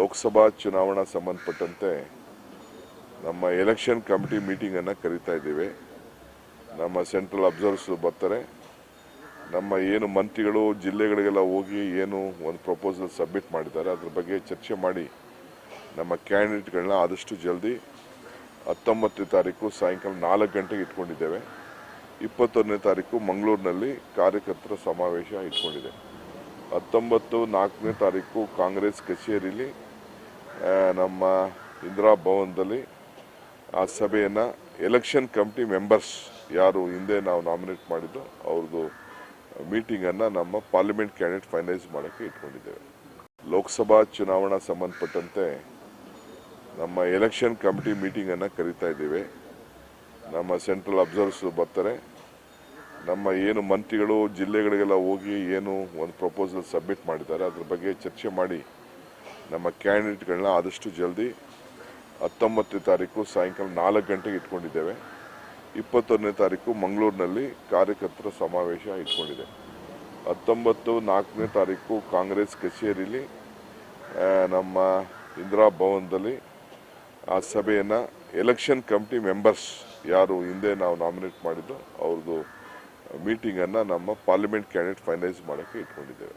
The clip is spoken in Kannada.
ಲೋಕಸಭಾ ಚುನಾವಣಾ ಸಂಬಂಧಪಟ್ಟಂತೆ ನಮ್ಮ ಎಲೆಕ್ಷನ್ ಕಮಿಟಿ ಮೀಟಿಂಗನ್ನು ಕರೀತಾ ಇದ್ದೀವಿ. ನಮ್ಮ ಸೆಂಟ್ರಲ್ ಅಬ್ಸರ್ವರ್ಸ್ ಬರ್ತಾರೆ. ನಮ್ಮ ಏನು ಮಂತ್ರಿಗಳು ಜಿಲ್ಲೆಗಳಿಗೆಲ್ಲ ಹೋಗಿ ಏನು ಒಂದು ಪ್ರಪೋಸಲ್ ಸಬ್ಮಿಟ್ ಮಾಡಿದ್ದಾರೆ ಅದ್ರ ಬಗ್ಗೆ ಚರ್ಚೆ ಮಾಡಿ ನಮ್ಮ ಕ್ಯಾಂಡಿಡೇಟ್ಗಳನ್ನ ಆದಷ್ಟು ಜಲ್ದಿ ಹತ್ತೊಂಬತ್ತನೇ ತಾರೀಕು ಸಾಯಂಕಾಲ ನಾಲ್ಕು ಗಂಟೆಗೆ ಇಟ್ಕೊಂಡಿದ್ದೇವೆ. ಇಪ್ಪತ್ತೊಂದನೇ ತಾರೀಕು ಮಂಗಳೂರಿನಲ್ಲಿ ಕಾರ್ಯಕರ್ತರ ಸಮಾವೇಶ ಇಟ್ಕೊಂಡಿದೆ ಹತ್ತೊಂಬತ್ತು ನಾಲ್ಕನೇ ತಾರೀಕು ಕಾಂಗ್ರೆಸ್ ಕಚೇರಿಲಿ ಆ, ನಮ್ಮ ಇಂದಿರಾ ಭವನದಲ್ಲಿ ಆ ಸಭೆಯನ್ನು ಎಲೆಕ್ಷನ್ ಕಮಿಟಿ ಮೆಂಬರ್ಸ್ ಯಾರು ಹಿಂದೆ ನಾವು ನಾಮಿನೇಟ್ ಮಾಡಿದ್ದು, ಅವ್ರದ್ದು ಮೀಟಿಂಗನ್ನು ನಮ್ಮ ಪಾರ್ಲಿಮೆಂಟ್ ಕ್ಯಾಂಡಿಡೇಟ್ ಫೈನಲೈಸ್ ಮಾಡೋಕ್ಕೆ ಇಟ್ಕೊಂಡಿದ್ದೇವೆ. ಲೋಕಸಭಾ ಚುನಾವಣಾ ಸಂಬಂಧಪಟ್ಟಂತೆ ನಮ್ಮ ಎಲೆಕ್ಷನ್ ಕಮಿಟಿ ಮೀಟಿಂಗನ್ನು ಕರೀತಾ ಇದ್ದೀವಿ. ನಮ್ಮ ಸೆಂಟ್ರಲ್ ಅಬ್ಸರ್ವರ್ಸ್ ಬರ್ತಾರೆ. ನಮ್ಮ ಏನು ಮಂತ್ರಿಗಳು ಜಿಲ್ಲೆಗಳಿಗೆಲ್ಲ ಹೋಗಿ ಏನು ಒಂದು ಪ್ರಪೋಸಲ್ ಸಬ್ಮಿಟ್ ಮಾಡಿದ್ದಾರೆ, ಅದ್ರ ಬಗ್ಗೆ ಚರ್ಚೆ ಮಾಡಿ ನಮ್ಮ ಕ್ಯಾಂಡಿಡೇಟ್ಗಳನ್ನ ಆದಷ್ಟು ಜಲ್ದಿ ಹತ್ತೊಂಬತ್ತನೇ ತಾರೀಕು ಸಾಯಂಕಾಲ ನಾಲ್ಕು ಗಂಟೆಗೆ ಇಟ್ಕೊಂಡಿದ್ದೇವೆ. ಇಪ್ಪತ್ತೊಂದನೇ ತಾರೀಕು ಮಂಗಳೂರಿನಲ್ಲಿ ಕಾರ್ಯಕರ್ತರ ಸಮಾವೇಶ ಇಟ್ಕೊಂಡಿದೆ. ಹತ್ತೊಂಬತ್ತು ನಾಲ್ಕನೇ ತಾರೀಕು ಕಾಂಗ್ರೆಸ್ ಕಚೇರಿಲಿ ನಮ್ಮ ಇಂದಿರಾ ಭವನದಲ್ಲಿ ಆ ಸಭೆಯನ್ನು ಎಲೆಕ್ಷನ್ ಕಮಿಟಿ ಮೆಂಬರ್ಸ್ ಯಾರು ಹಿಂದೆ ನಾವು ನಾಮಿನೇಟ್ ಮಾಡಿದ್ದು, ಅವ್ರದ್ದು ಮೀಟಿಂಗನ್ನು ನಮ್ಮ ಪಾರ್ಲಿಮೆಂಟ್ ಕ್ಯಾಂಡಿಡೇಟ್ ಫೈನಲೈಸ್ ಮಾಡೋಕ್ಕೆ ಇಟ್ಕೊಂಡಿದ್ದೇವೆ.